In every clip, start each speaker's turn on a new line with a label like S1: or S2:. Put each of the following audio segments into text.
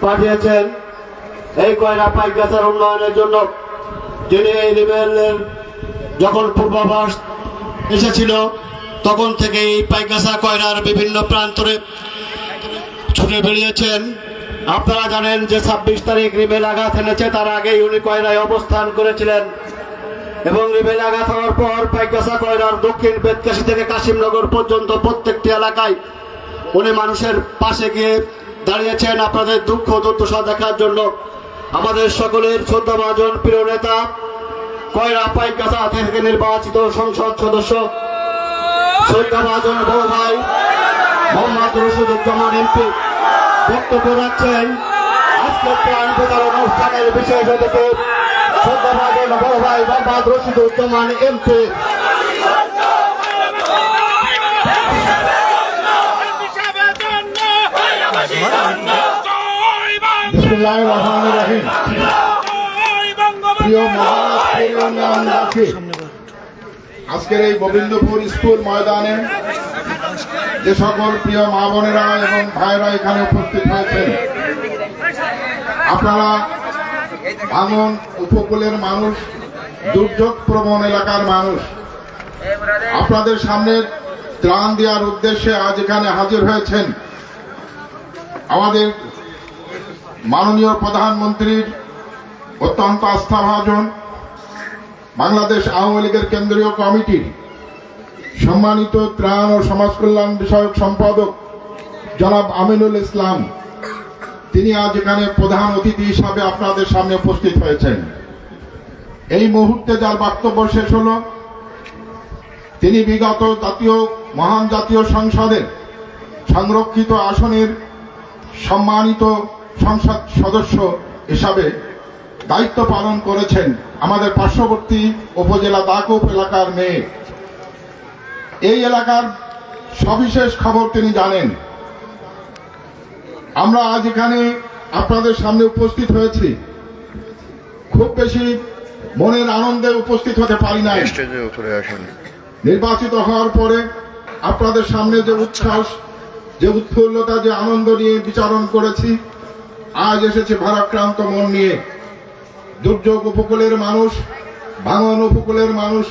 S1: পাঠিয়েছেন এই কয়রা গাছের উন্নয়নের জন্য। যিনি এই রিবেলের যখন পূর্বাভাস এসেছিল, তখন থেকে এই পাইকাসা কয়রার বিভিন্ন প্রান্তরে ছুটে বেরিয়েছেন। আপনারা জানেন যে ছাব্বিশ তারিখ রিবেল আঘাত এনেছে, তার আগেই উনি কয়রায় অবস্থান করেছিলেন। এবং রিবেল আঘাত হওয়ার পর পাইকাসা কয়রার দক্ষিণ বেদকাশি থেকে কাশিমনগর পর্যন্ত প্রত্যেকটি এলাকায় উনি মানুষের পাশে গিয়ে দাঁড়িয়েছেন আপনাদের দুঃখ দুর্দশা দেখার জন্য। আমাদের সকলের শ্রদ্ধাভাজন প্রিয় নেতা, কয়রা পাইকাসা থেকে নির্বাচিত সংসদ সদস্য, শ্রদ্ধাভাজন বড় ভাই মোহাম্মদ রশিদুজ্জামান এমপি, বক্তব্য রাখছেন। বিশেষ অতিথি শ্রদ্ধাভাজন বড় ভাই মোহাম্মদ এমপি।
S2: রহমান রহিম। প্রিয় আজকের এই গোবিন্দপুর স্কুল ময়দানে যে সকল প্রিয় মা বোনেরা এবং ভাইরা এখানে উপস্থিত হয়েছেন, আপনারা ভাঙন উপকূলের মানুষ দুর্যোগ প্রবণ এলাকার মানুষ, আপনাদের সামনে ত্রাণ দেওয়ার উদ্দেশ্যে আজ এখানে হাজির হয়েছেন। আমাদের মাননীয় প্রধানমন্ত্রীর অত্যন্ত আস্থাভাজন বাংলাদেশ আওয়ামী লীগের কেন্দ্রীয় কমিটির সম্মানিত ত্রাণ ও সমাজ কল্যাণ বিষয়ক সম্পাদক জনাব আমিনুল ইসলাম, তিনি আজ এখানে প্রধান অতিথি হিসাবে আপনাদের সামনে উপস্থিত হয়েছেন। এই মুহূর্তে যার বক্তব্য শেষ হল, তিনি বিগত জাতীয়, মহান জাতীয় সংসদের সংরক্ষিত আসনের সম্মানিত সংসদ সদস্য হিসাবে দায়িত্ব পালন করেছেন আমাদের পার্শ্ববর্তী উপজেলা দাকুপ এলাকার মেয়ে। এই এলাকার সবিশেষ খবর তিনি জানেন। আমরা আজ এখানে আপনাদের সামনে উপস্থিত হয়েছি। খুব বেশি মনের আনন্দে উপস্থিত হতে পারি নাই। নির্বাচিত হওয়ার পরে আপনাদের সামনে যে উচ্ছ্বাস যে উৎফুল্লতা, যে আনন্দ নিয়ে বিচারণ করেছি, আজ এসেছে ভারাক্রান্ত মন নিয়ে। দুর্যোগ উপকূলের মানুষ, ভাঙন উপকূলের মানুষ,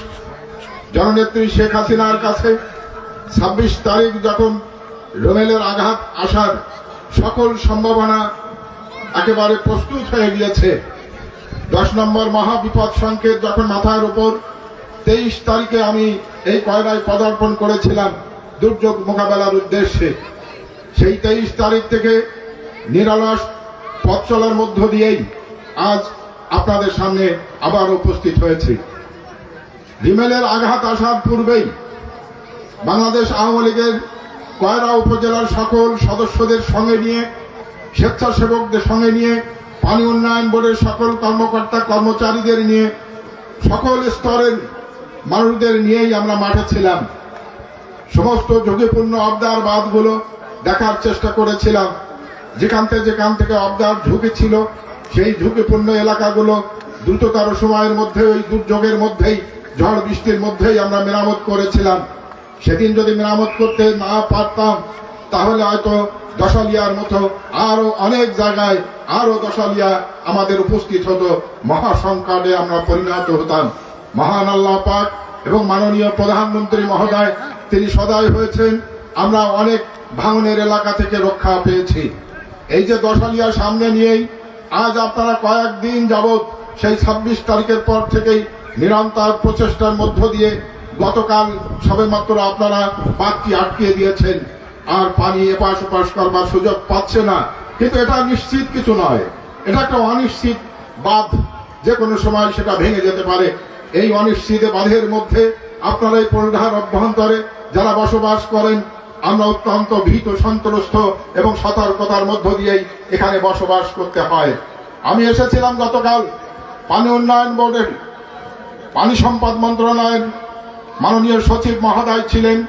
S2: জননেত্রী শেখ হাসিনার কাছে ছাব্বিশ তারিখ যখন রোমেলের আঘাত আসার সকল সম্ভাবনা একেবারে প্রস্তুত হয়ে গিয়েছে, দশ নম্বর মহাবিপদ সংকেত যখন মাথার উপর, তেইশ তারিখে আমি এই কয়রায় পদার্পণ করেছিলাম দুর্যোগ মোকাবেলার উদ্দেশ্যে। সেই তেইশ তারিখ থেকে নিরালস পথ চলার মধ্য দিয়েই আজ আপনাদের সামনে আবার উপস্থিত হয়েছি। রিমেলের আঘাত আসার পূর্বেই বাংলাদেশ আওয়ামী লীগের কয়রা উপজেলার সকল সদস্যদের সঙ্গে নিয়ে, স্বেচ্ছাসেবকদের সঙ্গে নিয়ে, পানি উন্নয়ন বোর্ডের সকল কর্মকর্তা কর্মচারীদের নিয়ে, সকল স্তরের মানুষদের নিয়েই আমরা মাঠে ছিলাম। সমস্ত ঝুঁকিপূর্ণ অবদার বাঁধগুলো দেখার চেষ্টা করেছিলাম। যেখান থেকে যেখান থেকে অবদার ঝুঁকি ছিল সেই ঝুঁকিপূর্ণ এলাকাগুলো দ্রুততর সময়ের মধ্যে, ওই দুর্যোগের মধ্যেই, ঝড় বৃষ্টির মধ্যেই আমরা মেরামত করেছিলাম। সেদিন যদি মেরামত করতে না পারতাম, তাহলে হয়তো দশালিয়ার মতো আরও অনেক জায়গায়, আরও দশালিয়া আমাদের উপস্থিত হতো। মহাসংকটে আমরা পরিণত হতাম। মহান আল্লাহ পাক এবং মাননীয় প্রধানমন্ত্রী মহোদয়, তিনি সদয় হয়েছেন। আমরা অনেক ভাঙনের এলাকা থেকে রক্ষা পেয়েছি। এই যে দশালিয়া সামনে নিয়েই আজ আপনারা কয়েকদিন যাবৎ সেই ছাব্বিশ তারিখের পর থেকেই নিরন্তর প্রচেষ্টার মধ্য দিয়ে গতকাল সবেমাত্র আপনারা বাঁধটি আটকিয়ে দিয়েছেন। আর পানি এপাশ ওপাশ করবার সুযোগ পাচ্ছে না। কিন্তু এটা নিশ্চিত কিছু নয়। এটা একটা অনিশ্চিত বাঁধ। যে কোনো সময় সেটা ভেঙে যেতে পারে। এই অনিশ্চিত বাঁধের মধ্যে আপনারা এই পরিধার অভ্যন্তরে যারা বসবাস করেন আমরা অত্যন্ত ভীত সন্ত্রস্ত এবং সতর্কতার মধ্য দিয়েই এখানে বসবাস করতে হয়। আমি এসেছিলাম গতকাল পানি উন্নয়ন বোর্ডের পানি সম্পদ মন্ত্রণালয়ের মাননীয় সচিব মহোদয় ছিলেন।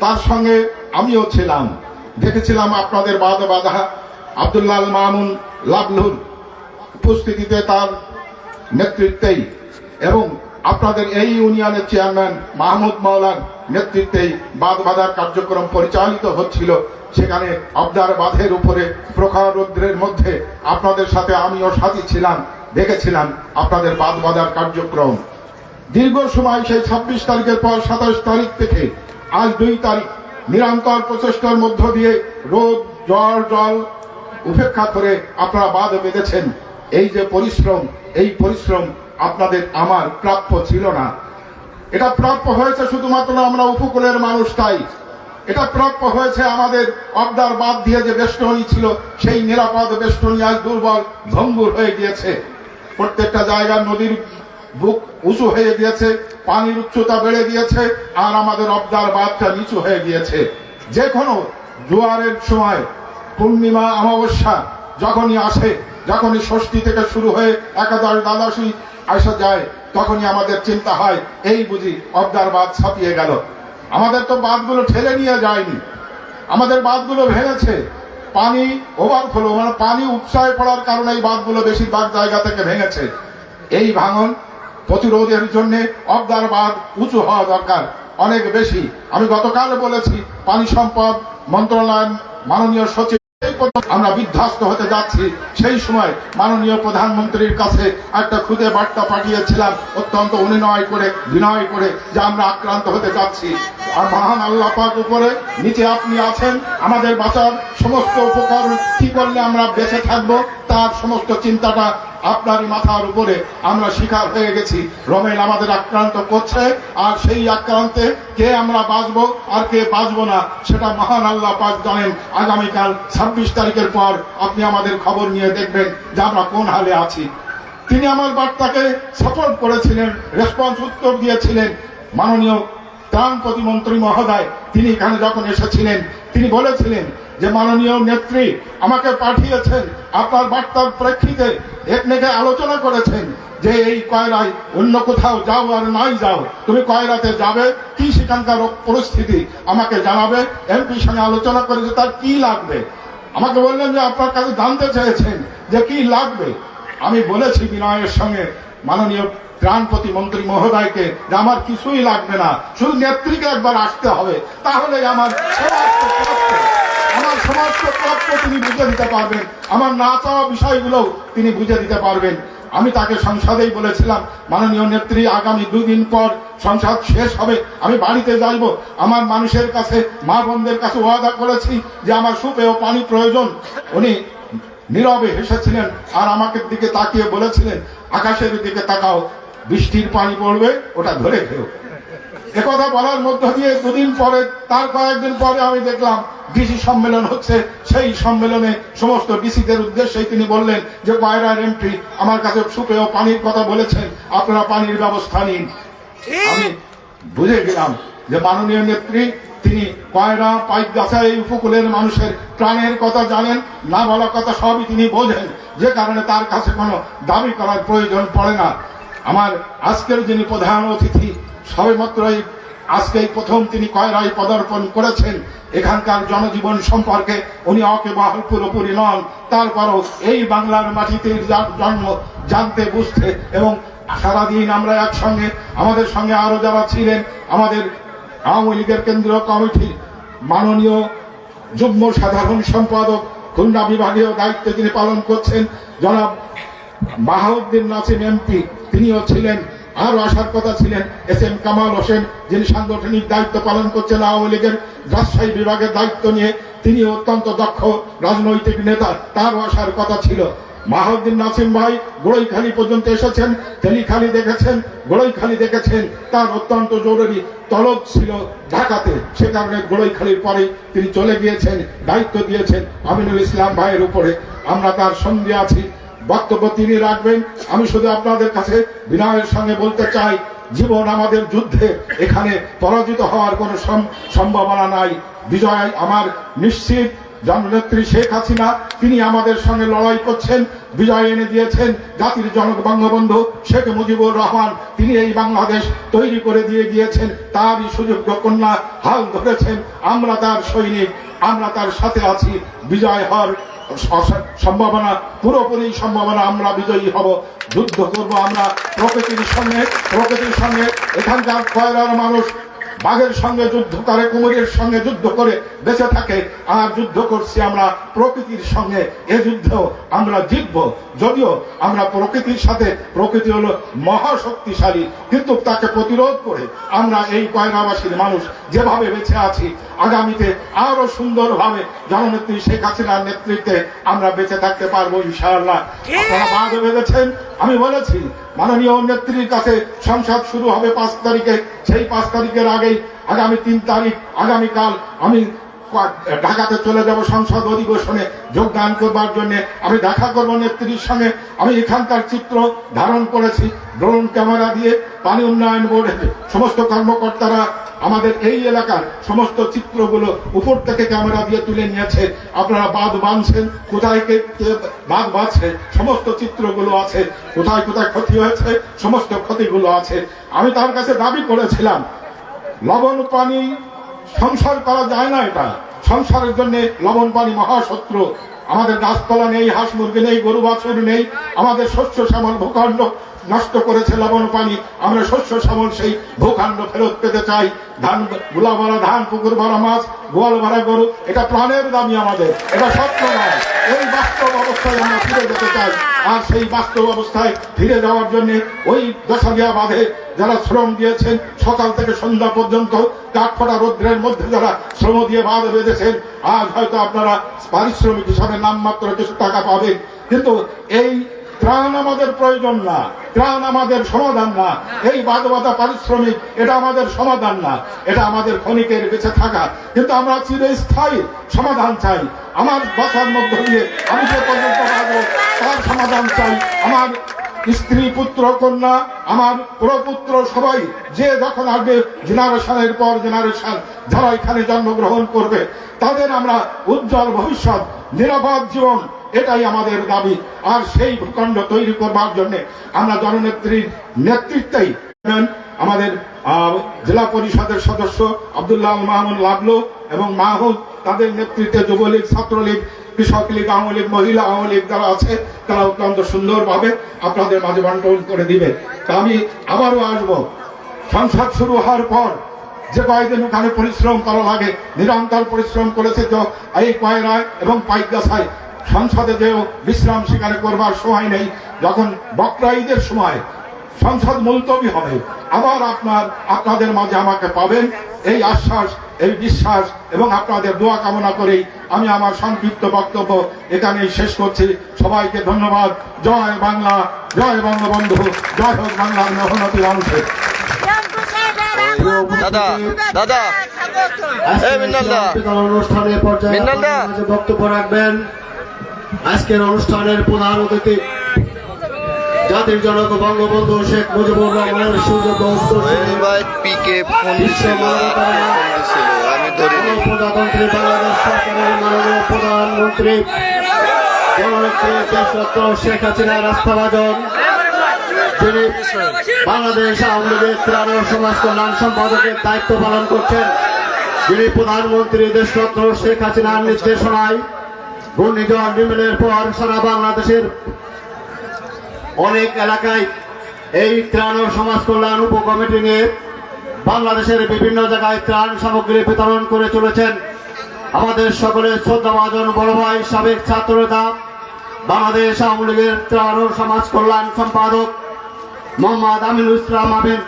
S2: তার সঙ্গে আমিও ছিলাম। দেখেছিলাম আপনাদের বাধা বাধা। আবদুল্লাল মামুন লাভলুর উপস্থিতিতে তার নেতৃত্বেই এবং আপনাদের এই ইউনিয়নের চেয়ারম্যান মাহমুদ মাওলান নেতৃত্বেই বাদ বাঁধার কার্যক্রম পরিচালিত হচ্ছিল। সেখানে আবদার বাঁধের উপরে প্রখর রৌদ্রের মধ্যে আপনাদের সাথে আমিও সাথী ছিলাম, দেখেছিলাম আপনাদের বাদ বাঁধার কার্যক্রম। দীর্ঘ সময় সেই ছাব্বিশ তারিখের পর সাতাশ তারিখ থেকে আজ দুই তারিখ নিরন্তর প্রচেষ্টার মধ্য দিয়ে রোদ জল জল উপেক্ষা করে আপনারা বাদ বেঁধেছেন। এই যে পরিশ্রম, এই পরিশ্রম আপনাদের আমার প্রাপ্য ছিল না। এটা প্রাপ্য হয়েছে শুধুমাত্র আমরা উপকূলের মানুষ তাই। এটা প্রাপ্য হয়েছে আমাদের অবদার বাদ দিয়ে যে বেষ্টনী ছিল, সেই নিরাপদ বেষ্টনী আজ দুর্বল, ভঙ্গুর হয়ে গিয়েছে। প্রত্যেকটা জায়গার নদীর বুক উঁচু হয়ে গিয়েছে, পানির উচ্চতা বেড়ে গিয়েছে, আর আমাদের অবদার বাঁধটা নিচু হয়ে গিয়েছে। যে কোনো জোয়ারের সময় পূর্ণিমা অমাবস্যা যখনই আসে, যখনই ষষ্ঠী থেকে শুরু হয়ে একাদশ, দ্বাদশী আসা যায়, তখনই আমাদের চিন্তা হয়, এই বুঝি অবদার বাঁধ ছাপিয়ে গেল। আমাদের তো বাঁধগুলো ঠেলে নিয়ে যায়নি। আমাদের বাঁধগুলো ভেঙেছে। পানি ওভারফ্লো মানে পানি উৎসাহে পড়ার কারণে এই বাঁধগুলো বেশিরভাগ জায়গা থেকে ভেঙেছে। এই ভাঙন প্রতিরোধের জন্য অবদার বাঁধ উঁচু হওয়া দরকার, অনেক বেশি। আমি গতকাল বলেছি, পানি সম্পদ মন্ত্রণালয়, মাননীয় সচিব আমরা বিধ্বস্ত হতে যাচ্ছি। সেই সময় মাননীয় প্রধানমন্ত্রীর কাছে একটা খুদে বার্তা পাঠিয়েছিলাম, অত্যন্ত অনুনয় করে, বিনয় করে, যে আমরা আক্রান্ত হতে যাচ্ছি। আর মহান আল্লাহ পাক উপরে নিচে আপনি আছেন, আমাদের বাঁচার সমস্ত উপকার কি করলে আমরা বেঁচে থাকব, তার সমস্ত চিন্তাটা আপনারই মাথার উপরে আমরা শিকার হয়ে গেছি। রমেন আমাদের আক্রান্ত করছে, আর সেই আক্রান্তে কে আমরা বাঁচবো আর কে বাঁচবো না, সেটা মহান আল্লাহ পাক জানেন। আগামীকাল ছাব্বিশ তারিখের পর আপনি আমাদের খবর নিয়ে দেখবেন যে আমরা কোন হালে আছি। তিনি আমার বার্তাকে সাপোর্ট করেছিলেন রেসপন্স উত্তর দিয়েছিলেন। মাননীয় ত্রাণ প্রতিমন্ত্রী মহোদয়, তিনি এখানে যখন এসেছিলেন, তিনি বলেছিলেন যে মাননীয় নেত্রী আমাকে পাঠিয়েছেন, আপনার বার্তার প্রেক্ষিতে একনেকে আলোচনা করেছেন যে এই কয়রায় অন্য কোথাও যাও আর নাই যাও। তুমি কয়রাতে যাবে, কি সেখানকার পরিস্থিতি আমাকে জানাবে এমপির সঙ্গে আলোচনা করে যে তার কি লাগবে। আমাকে বললেন যে আপনার কাছে জানতে চেয়েছেন যে কি লাগবে। আমি বলেছি বিনয়ের সঙ্গে, মাননীয় ত্রাণ প্রতিমন্ত্রী মহোদয়কে, যে আমার কিছুই লাগবে না, শুধু নেত্রীকে একবার আসতে হবে, তাহলে আমার আমার সমস্ত তিনি বুঝে দিতে পারবেন। আমার না চাওয়া বিষয়গুলো তিনি বুঝে দিতে পারবেন। আমি তাকে সংসদেই বলেছিলাম, মাননীয় নেত্রী, আগামী দুদিন পর সংসদ শেষ হবে, আমি বাড়িতে যাইব। আমার মানুষের কাছে, মা বোনদের কাছে ওয়াদা করেছি যে আমার সুপেয় পানি প্রয়োজন। উনি নীরবে হেসেছিলেন আর আমাকে দিকে তাকিয়ে বলেছিলেন, আকাশের দিকে তাকাও বৃষ্টির পানি পড়বে ওটা ধরে খেও একথা বলার মধ্য দিয়ে দুদিন পরে তার কয়েকদিন পরে আমি দেখলাম ডিসি সম্মেলন হচ্ছে। সেই সম্মেলনে সমস্ত ডিসিদের উদ্দেশ্যে তিনি বললেন যে কয়রার এমপি আমার কাছে সুপেয় পানির কথা বলেছেন আপনারা পানির ব্যবস্থা নিন। আমি বুঝে গেলাম যে মাননীয় নেত্রী তিনি কয়রা পাইপ গাছা এই উপকূলের মানুষের প্রাণের কথা জানেন না বলা কথা সবই তিনি বোঝেন। যে কারণে তার কাছে কোনো দাবি করার প্রয়োজন পড়ে না। আমার আজকের যিনি প্রধান অতিথি সবেমাত্রই আজকেই প্রথম তিনি কয়রায় পদার্পণ করেছেন, এখানকার জনজীবন সম্পর্কে উনি অকেবাহল পুরোপুরি নন, তারপরও এই বাংলার মাটিতে যার জন্ম জানতে, বুঝতে এবং সারাদিন আমরা একসঙ্গে, আমাদের সঙ্গে আরও যারা ছিলেন, আমাদের আওয়ামী লীগের কেন্দ্রীয় কমিটির মাননীয় যুগ্ম সাধারণ সম্পাদক, খুলনা বিভাগীয় দায়িত্ব তিনি পালন করছেন, জনাব বাহাউদ্দিন নাসিম এমপি তিনিও ছিলেন আরও আসার কথা ছিলেন, এস এম কামাল হোসেন, যিনি সাংগঠনিক দায়িত্ব পালন করছেন আওয়ামী লীগের রাজশাহী বিভাগের দায়িত্ব নিয়ে তিনি অত্যন্ত দক্ষ রাজনৈতিক নেতা, তারও আসার কথা ছিল। মাহাউদ্দিন নাসিম ভাই গোড়ইখালি পর্যন্ত এসেছেন, তেলিখালি দেখেছেন, গোড়ইখালি দেখেছেন, তার অত্যন্ত জরুরি তলব ছিল ঢাকাতে। সে কারণে গোড়ইখালির পরেই তিনি চলে গিয়েছেন, দায়িত্ব দিয়েছেন আমিনুল ইসলাম ভাইয়ের উপরে। আমরা তার সঙ্গে আছি বক্তব্য তিনি রাখবেন। আমি শুধু আপনাদের কাছে বিনয়ের সঙ্গে বলতে চাই, জীবন আমাদের যুদ্ধে এখানে পরাজিত হওয়ার কোনো সম্ভাবনা নাই। বিজয় আমার নিশ্চিত। জননেত্রী শেখ হাসিনা, তিনি আমাদের সঙ্গে লড়াই করছেন, বিজয় এনে দিয়েছেন। জাতির জনক বঙ্গবন্ধু শেখ মুজিবুর রহমান, তিনি এই বাংলাদেশ তৈরি করে দিয়ে গিয়েছেন। তারই সুযোগ্য কন্যা হাল ধরেছেন। আমরা তার সৈনিক, আমরা তার সাথে আছি। বিজয় হওয়ার সম্ভাবনা, পুরোপুরি সম্ভাবনা আমরা বিজয়ী হব। যুদ্ধ করব আমরা। প্রকৃতির সঙ্গে প্রকৃতির সঙ্গে। এখানকার কয়লার মানুষ বাঘের সঙ্গে যুদ্ধ করে কুমিরের সঙ্গে যুদ্ধ করে বেঁচে থাকে। আর যুদ্ধ করছি আমরা প্রকৃতির সঙ্গে। এ যুদ্ধেও আমরা জিতব। যদিও আমরা প্রকৃতির সাথে প্রকৃতি হলো মহাশক্তিশালী কিন্তু তাকে প্রতিরোধ করে আমরা এই কয়নাবাসীর মানুষ যেভাবে বেঁচে আছি আগামীতে আরও সুন্দরভাবে জননেত্রী শেখ হাসিনার নেতৃত্বে আমরা বেঁচে থাকতে পারব ইনশাআল্লাহ। আপনারা বাঁধ বেঁধেছেন? আমি বলেছি মাননীয় নেত্রীর কাছে সংসদ শুরু হবে পাঁচ তারিখে। সেই পাঁচ তারিখের আগেই আগামী তিন তারিখ আগামীকাল আমি ঢাকাতে চলে যাব সংসদ অধিবেশনে যোগদান করবার জন্য। আমি দেখা করব নেত্রীর সঙ্গে। আমি এখানকার চিত্র ধারণ করেছি, ড্রোন ক্যামেরা দিয়ে, পানি উন্নয়ন বোর্ডের সমস্ত কর্মকর্তারা আমাদের এই এলাকার সমস্ত চিত্রগুলো উপর থেকে ক্যামেরা দিয়ে তুলে নিয়েছে। আপনারা বাঁধ বাঁধছেন, কোথায় কে বাঁধ বাঁধছে, সমস্ত চিত্রগুলো আছে। কোথায় কোথায় ক্ষতি হয়েছে, সমস্ত ক্ষতিগুলো আছে। আমি তার কাছে দাবি করেছিলাম লবণ পানি, সংসার করা যায় না এটা। সংসারের জন্য লবণ পানি মহাশত্রু। আমাদের গাছপালা নেই, হাঁস মুরগি নেই, গরু বাছুর নেই। আমাদের শস্য শ্যামল ভূখণ্ড নষ্ট করেছে লবণ পানি। আমরা শস্য শ্যামল সেই ভূখণ্ড ফেরত পেতে চাই। ধান, গুলা ভরা ধান, পুকুর ভরা মাছ, গোয়াল ভরা গরু, এটা প্রাণের দামি আমাদের। এটা সত্য নয়। এই বাস্তব অবস্থায় আমরা ফিরে যেতে চাই। আর সেই বাস্তব অবস্থায় ফিরে যাওয়ার জন্য ওই দশাগিয়া বাঁধে যারা শ্রম দিয়েছেন, সকাল থেকে সন্ধ্যা পর্যন্ত কাঠফটা রৌদ্রের মধ্যে যারা শ্রম দিয়ে বাঁধ বেঁধেছেন আজ হয়তো আপনারা পারিশ্রমিক হিসাবে নামমাত্র কিছু টাকা পাবেন। কিন্তু এই ত্রাণ আমাদের প্রয়োজন না, ত্রাণ আমাদের সমাধান না। এই বাদবাদা পারিশ্রমিক, এটা আমাদের সমাধান না। এটা আমাদের ক্ষণিকের বেঁচে থাকা। কিন্তু আমরা চিরস্থায়ী সমাধান চাই। আমার বাসার মধ্য দিয়ে আমি যে পর্যন্ত বাঁচবো তার সমাধান চাই। আমার স্ত্রী, পুত্র, কন্যা, আমার প্রপুত্র সবাই যে যখন আসবে, জেনারেশনের পর জেনারেশন যারা এখানে জন্মগ্রহণ করবে, তাদের আমরা উজ্জ্বল ভবিষ্যৎ, নিরাপদ জীবন এটাই আমাদের দাবি। আর সেই ভূখণ্ড তৈরি করবার জন্য আমরা জননেত্রীর নেতৃত্বেই আমাদের জেলা পরিষদের সদস্য আব্দুল্লাহ মাহমুদ লাবলু এবং মাহুদ তাদের নেতৃত্বে যুবলীগ, ছাত্রলীগ, কৃষক লীগ, আওয়ামী লীগ, মহিলা আওয়ামী লীগ যারা আছে, তারা অত্যন্ত সুন্দরভাবে আপনাদের মাঝে বন্টন করে দিবে। তা আমি আবারও আসব। সংসদ শুরু হওয়ার পর যে কয়েকদিন ওখানে পরিশ্রম করা লাগে, নিরন্তর পরিশ্রম করেছে তো, এই কয়রায় এবং পাইকগাছায় সংসদে যে বিশ্রাম সেখানে করবার সময় নেই যখন বকরা ঈদের সময় সংসদ মুলতবি হবে আবার আপনার আপনাদের মাঝে আমাকে পাবেন। এই আশ্বাস এই বিশ্বাস এবং আপনাদের দোয়া কামনা করেই আমি আমার সংক্ষিপ্ত বক্তব্য এখানেই শেষ করছি। সবাইকে ধন্যবাদ। জয় বাংলা জয় বঙ্গবন্ধু জয় হোক বাংলার মেহনতি মানুষের
S3: দাদা দাদা
S1: অনুষ্ঠানের পর্যায়ে বক্তব্য রাখবেন আজকের অনুষ্ঠানের প্রধান অতিথি জাতির জনক বঙ্গবন্ধু শেখ মুজিবুর রহমানের সুযোগ্য প্রজাতন্ত্রী বাংলাদেশ সরকারের মাননীয় প্রধানমন্ত্রী জননেত্রী দেশরত্ন শেখ হাসিনার আস্থাভাজন যিনি বাংলাদেশ আওয়ামী লীগের ত্রাণ সমাজ কল্যাণ সম্পাদকের দায়িত্ব পালন করছেন যিনি প্রধানমন্ত্রী দেশরত্ন শেখ হাসিনার নির্দেশনায় ঘূর্ণিঝড় পর সারা বাংলাদেশের অনেক এলাকায় এই ত্রাণ ও সমাজ কল্যাণ উপকমিটি নিয়ে বাংলাদেশের বিভিন্ন জায়গায় ত্রাণ সামগ্রী বিতরণ করে চলেছেন। আমাদের সকলের শ্রদ্ধাভাজন বড় ভাই, সাবেক ছাত্রনেতা, বাংলাদেশ আওয়ামী লীগের ত্রাণ ও সমাজ কল্যাণ সম্পাদক মোহাম্মদ আমিনুল ইসলাম আমিন।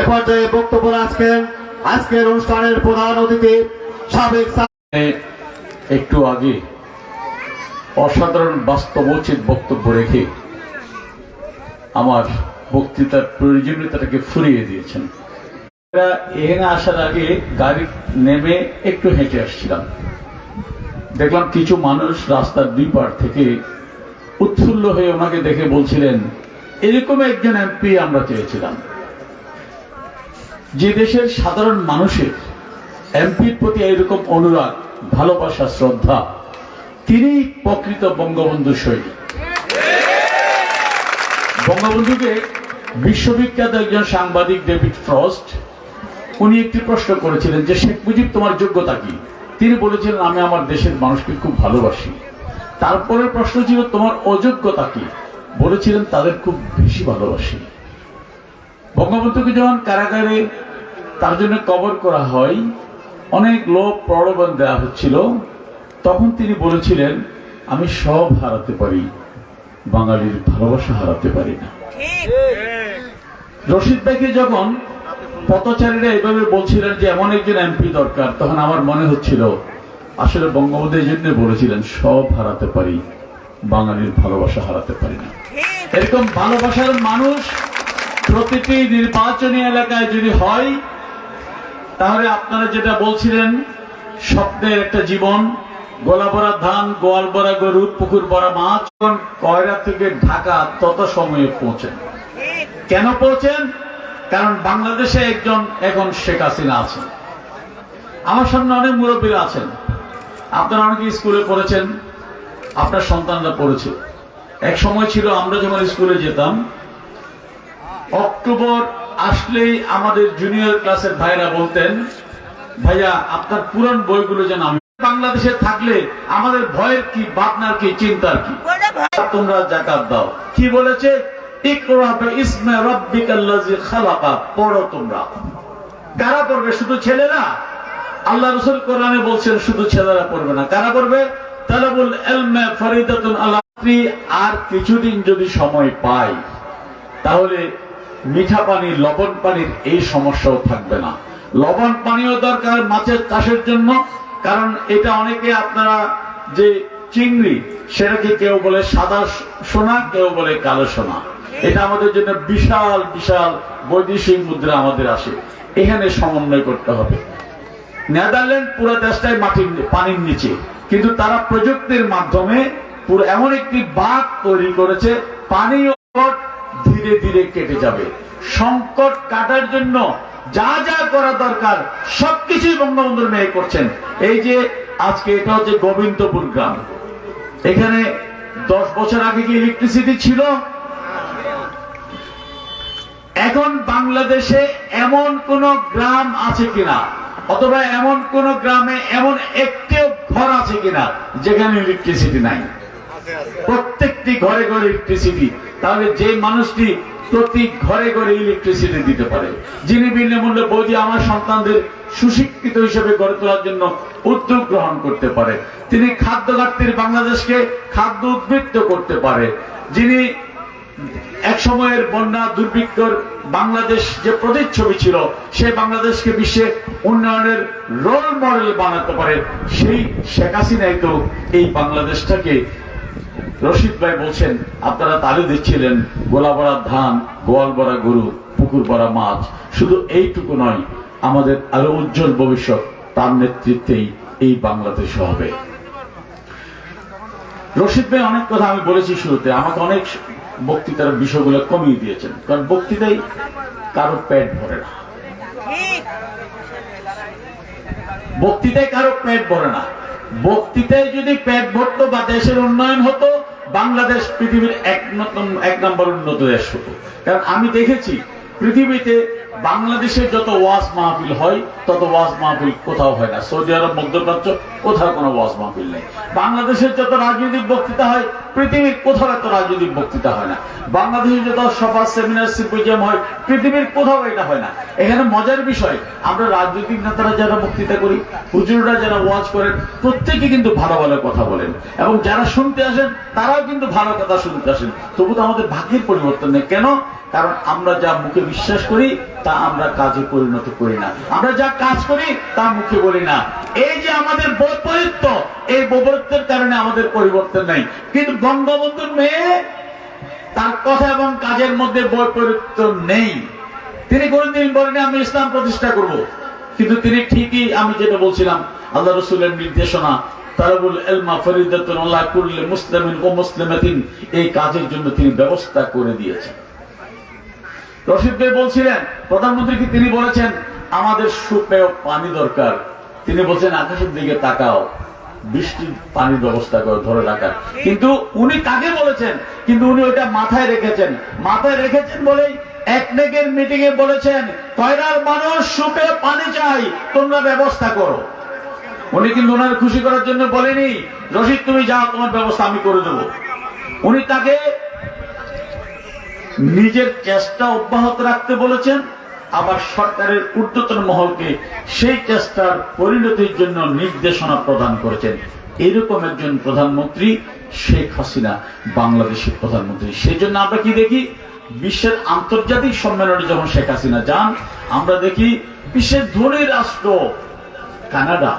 S1: এ পর্যায়ে বক্তব্য রাখছেন আজকের অনুষ্ঠানের প্রধান অতিথি সাবেক
S4: একটু আগে অসাধারণ বাস্তবোচিত বক্তব্য রেখে আমার বক্তৃতার প্রয়োজনীয়তাটাকে ফুরিয়ে দিয়েছেন। এখানে আসার আগে গাড়ি নেমে একটু হেঁটে আসছিলাম। দেখলাম কিছু মানুষ রাস্তার দুই পার থেকে উৎফুল্ল হয়ে ওনাকে দেখে বলছিলেন, এরকম একজন এমপি আমরা চেয়েছিলাম। যে দেশের সাধারণ মানুষের এমপির প্রতি এরকম অনুরাগ, ভালোবাসা, শ্রদ্ধা তিনি প্রকৃত বঙ্গবন্ধু সৈনিক বঙ্গবন্ধুকে বিশ্ববিখ্যাত একজন সাংবাদিক ডেভিড ফ্রস্ট, উনি একটি প্রশ্ন করেছিলেন যে, শেখ মুজিব, তোমার যোগ্যতা কি? তিনি বলেছিলেন, আমি আমার দেশের মানুষকে খুব ভালোবাসি। তারপরের প্রশ্ন ছিল, তোমার অযোগ্যতা কি? বলেছিলেন, তাদের খুব বেশি ভালোবাসি। বঙ্গবন্ধুকে যখন কারাগারে তার জন্য কবর করা হয়, অনেক লোক প্রলোভন দেওয়া হচ্ছিল। তখন তিনি বলেছিলেন আমি সব হারাতে পারি বাঙালির ভালোবাসা হারাতে পারি না। রশিদ ভাইকে যখন পথচারীরা এভাবে বলছিলেন যে এমন একজন এমপি দরকার তখন আমার মনে হচ্ছিল আসলে বঙ্গবন্ধু এই জন্য বলেছিলেন সব হারাতে পারি বাঙালির ভালোবাসা হারাতে পারি না। এরকম ভালোবাসার মানুষ প্রতিটি নির্বাচনী এলাকায় যদি হয় তাহলে আপনারা যেটা বলছিলেন স্বপ্নের একটা জীবন গোলা ভরা ধান গোয়াল ভরা গরু পুকুর ভরা মাছ কয়রা থেকে ঢাকা তত সময়ে পৌঁছেন? কেন পৌঁছেন? কারণ বাংলাদেশে একজন এখন শেখ হাসিনা আছেন। আমার সামনে অনেক মুরব্বীরা আছেন। আপনারা অনেকে স্কুলে পড়েছেন, আপনার সন্তানরা পড়েছে। এক সময় ছিল আমরা যখন স্কুলে যেতাম, অক্টোবর আসলেই আমাদের জুনিয়র ক্লাসের ভাইরা বলতেন, ভাইয়া, আপনার পুরান বইগুলো যেন আমি বাংলাদেশে থাকলে আমাদের ভয়ের কি ভাবনার কি চিন্তার কি? তোমরা জাকাত দাও। কি বলেছে? পড়ো তোমরা। কারা পড়বে? শুধু ছেলেরা? আল্লাহ রসুল কোরআনে বলছেন শুধু ছেলেরা পড়বে না। কারা পড়বে? তালাবুল এলমে ফরিদাতুন আল্লাহ আর কিছুদিন যদি সময় পাই তাহলে মিঠা পানি লবণ পানির এই সমস্যাও থাকবে না। লবণ পানিও দরকার মাছের চাষের জন্য। কারণ এটা অনেকে আপনারা যে চিংড়ি সেটাকে কেউ বলে সাদা সোনা, কেউ বলে কালো সোনা? এটা আমাদের জন্য বিশাল বিশাল বৈদেশিক মুদ্রা আমাদের আসে। এখানে সমন্বয় করতে হবে। নেদারল্যান্ড পুরো দেশটাই মাটির পানির নিচে। কিন্তু তারা প্রযুক্তির মাধ্যমে পুরো এমন একটি বাঁধ তৈরি করেছে পানি ধীরে ধীরে কেটে যাবে। সংকট কাটার জন্য যা যা করা দরকার, সবকিছুই বঙ্গবন্ধুর মেয়ে করছেন। এই যে আজকে এটা হচ্ছে গোবিন্দপুর গ্রাম। এখানে দশ বছর আগে কি ইলেকট্রিসিটি ছিল? এখন বাংলাদেশে এমন কোন গ্রাম আছে কিনা? অথবা এমন কোন গ্রামে এমন একটিও ঘর আছে কিনা যেখানে ইলেকট্রিসিটি নাই? প্রত্যেকটি ঘরে ঘরে ইলেকট্রিসিটি তাহলে যে মানুষটি প্রতি ঘরে ঘরে ইলেকট্রিসিটি দিতে পারে। যিনি বিনামূল্যে বৌদি আমার সন্তানদের সুশিক্ষিত হিসেবে গড়ে তোলার জন্য উদ্যোগ গ্রহণ করতে পারে। তিনি খাদ্য ঘাটতির বাংলাদেশকে খাদ্য উদ্বৃত্ত করতে পারে। যিনি এক সময়ের বন্যা দুর্ভিক্ষর বাংলাদেশ যে প্রতিচ্ছবি ছিল, সে বাংলাদেশকে বিশ্বে উন্নয়নের রোল মডেল বানাতে পারে। সেই শেখ হাসিনাই তো এই বাংলাদেশটাকে রশিদ ভাই বলছেন, আপনারা তালে দিচ্ছিলেন গোলা ভরা ধান গোয়াল ভরা গরু পুকুর ভরা মাছ। শুধু এইটুকু নয়, আমাদের আরও উজ্জ্বল ভবিষ্যৎ, তার নেতৃত্বেই এই বাংলাদেশ হবে। রশিদ ভাই, অনেক কথা আমি বলেছি শুরুতে, আমাকে অনেক বক্তৃতার বিষয়গুলো কমিয়ে দিয়েছেন। কারণ বক্তৃতাই কারও পেট ভরে না। বক্তৃতায় কারও পেট ভরে না। বক্তৃতায় যদি পেট ভরতো বা দেশের উন্নয়ন হতো বাংলাদেশ পৃথিবীর এক নম্বর উন্নত দেশ হতো। কারণ আমি দেখেছি পৃথিবীতে বাংলাদেশে যত ওয়াজ মাহফিল হয়, তত ওয়াজ মাহফিল কোথাও হয় না। সৌদি আরব মধ্যপ্রাচ্য কোথাও কোনো ওয়াজ মাহফিল নেই। বাংলাদেশের যত রাজনৈতিক বক্তৃতা হয়, পৃথিবীর কোথাও এত রাজনৈতিক বক্তৃতা হয় না। বাংলাদেশে যত সভা সেমিনার সিম্পোজিয়াম হয়, পৃথিবীর কোথাও এটা হয় না। এখানে মজার বিষয়, আমরা রাজনৈতিক নেতারা যারা বক্তৃতা করি, হুজুররা যারা ওয়াজ করেন, প্রত্যেকে কিন্তু ভালো ভালো কথা বলেন। এবং যারা শুনতে আসেন, তারাও কিন্তু ভালো কথা শুনতে আসেন। তবু তো আমাদের ভাগ্যের পরিবর্তন নেই। কেন? কারণ আমরা যা মুখে বিশ্বাস করি, তা আমরা কাজে পরিণত করি না। আমরা যা কাজ করি, তা মুখে বলি না। এই যে আমাদের বৈপরীত্য এই বৈপরীত্যের কারণে আমাদের পরিবর্তন নাই। কিন্তু বঙ্গবন্ধুর মেয়ে তার কথা এবং কাজের মধ্যে বৈপরীত্য নেই। তিনি কোনদিন বলেন, আমি ইসলাম প্রতিষ্ঠা করব। কিন্তু তিনি ঠিকই, আমি যেটা বলছিলাম, আল্লাহ রসুলের নির্দেশনা, তারাবুল এই কাজের জন্য তিনি ব্যবস্থা করে দিয়েছেন। রশিদ ভাই বলছিলেন, প্রধানমন্ত্রীকে তিনি বলেছেন, আমাদের সুপেয় পানি দরকার। তিনি বলছেন, আকাশের দিকে তাকাও, বৃষ্টির পানির ব্যবস্থা করে, ধরে রাখার। কিন্তু উনি তাকে বলেছেন? কিন্তু উনি ওটা মাথায় রেখেছেন। মাথায় রেখেছেন বলেই একনেকের মিটিং এ বলেছেন কয়রার মানুষ সুপেয় পানি চাই, তোমরা ব্যবস্থা করো। উনি কিন্তু ওনার খুশি করার জন্য বলেনি, রশিদ, তুমি যাও, তোমার ব্যবস্থা আমি করে দেবো। উনি তাকে নিজের চেষ্টা অব্যাহত রাখতে বলেছেন, আবার সরকারের ঊর্ধ্বতন মহলকে সেই চেষ্টার পরিণতির জন্য নির্দেশনা প্রদান করেছেন। এরকম একজন প্রধানমন্ত্রী শেখ হাসিনা, বাংলাদেশের প্রধানমন্ত্রী। সেই জন্য আমরা কি দেখি? বিশ্বের আন্তর্জাতিক সম্মেলনে যখন শেখ হাসিনা যান, আমরা দেখি বিশ্বের ধনী রাষ্ট্র কানাডা,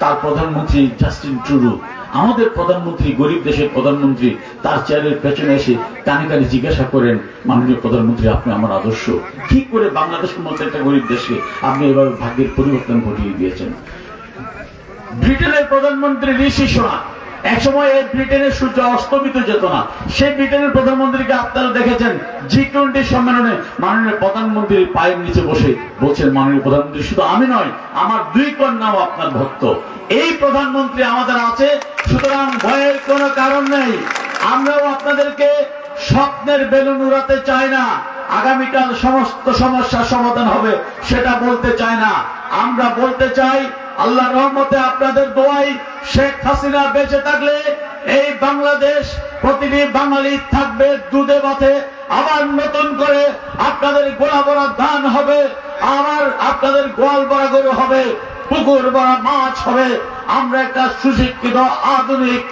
S4: তার প্রধানমন্ত্রী জাস্টিন ট্রুডো আমাদের প্রধানমন্ত্রী, গরিব দেশের প্রধানমন্ত্রী, তার চেয়ারের পেছনে এসে কানে কানে জিজ্ঞাসা করেন, মাননীয় প্রধানমন্ত্রী, আপনি আমার আদর্শ। কি করে বাংলাদেশের মতো একটা গরিব দেশকে আপনি এভাবে ভাগ্যের পরিবর্তন ঘটিয়ে দিয়েছেন। ব্রিটেনের প্রধানমন্ত্রী ঋষি সোনা একসময় এই ব্রিটেনের সূর্য অস্তমিত যেত না। সেই ব্রিটেনের প্রধানমন্ত্রীকে আপনারা দেখেছেন জি টোয়েন্টি সম্মেলনে মাননীয় প্রধানমন্ত্রীর পায়ের নিচে বসে বলছেন, মাননীয় প্রধানমন্ত্রী, শুধু আমি নয়, আমার দুই কন্যাও আপনার ভক্ত। এই প্রধানমন্ত্রী আমাদের আছে, সুতরাং ভয়ের কোনো কারণ নেই। আমরাও আপনাদেরকে স্বপ্নের বেলুন উড়াতে চাই না। আগামীকাল সমস্ত সমস্যার সমাধান হবে, সেটা বলতে চাই না। আমরা বলতে চাই আল্লাহ রহমতে আপনাদের দোয়াই শেখ হাসিনা বেঁচে থাকলে এই বাংলাদেশ প্রতিটি বাঙালি থাকবে দুধে বাথে আবার নতুন করে আপনাদের গোড়া বড়া ধান হবে, আবার আপনাদের গোয়াল বড়া গরু হবে, পুকুর বড়া মাছ হবে। আমরা একটা সুশিক্ষিত, আধুনিক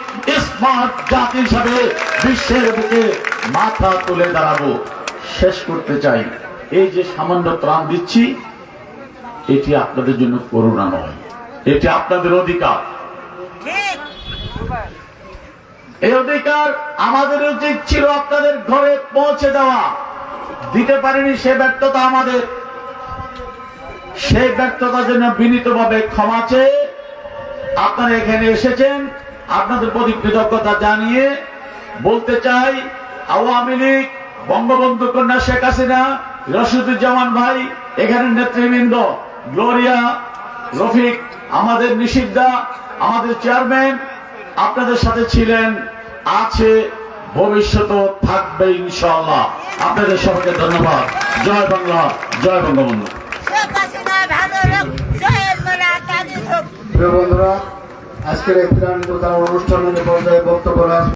S4: স্মার্ট জাতি হিসাবে বিশ্বের বুকে মাথা তুলে দাঁড়াবো। শেষ করতে চাই, এই যে সামান্য ত্রাণ দিচ্ছি, এটি আপনাদের জন্য করুণা নয় এটি আপনাদের অধিকার। এই অধিকার আমাদের উচিত ছিল আপনাদের ঘরে পৌঁছে দেওয়া। দিতে পারিনি সে ব্যর্থতা আমাদের। সেই ব্যর্থতার জন্য বিনীতভাবে ক্ষমা চেয়ে আপনারা এখানে এসেছেন আপনাদের প্রতি কৃতজ্ঞতা জানিয়ে বলতে চাই আওয়ামী লীগ বঙ্গবন্ধু কন্যা শেখ হাসিনা রশিদুজ্জামান ভাই এখানে নেতৃবৃন্দ গ্লোরিয়া রফিক আমাদের নিষিদ্ধা আমাদের চেয়ারম্যান আপনাদের সাথে ছিলেন আছে ভবিষ্যতেও থাকবে ইনশাআল্লাহ। আপনাদের সবাইকে ধন্যবাদ। জয় বাংলা জয় বঙ্গবন্ধু।
S1: বন্ধুরা আজকের এই ত্রাণ অনুষ্ঠানের পর্যায়ে বক্তব্য রাখ-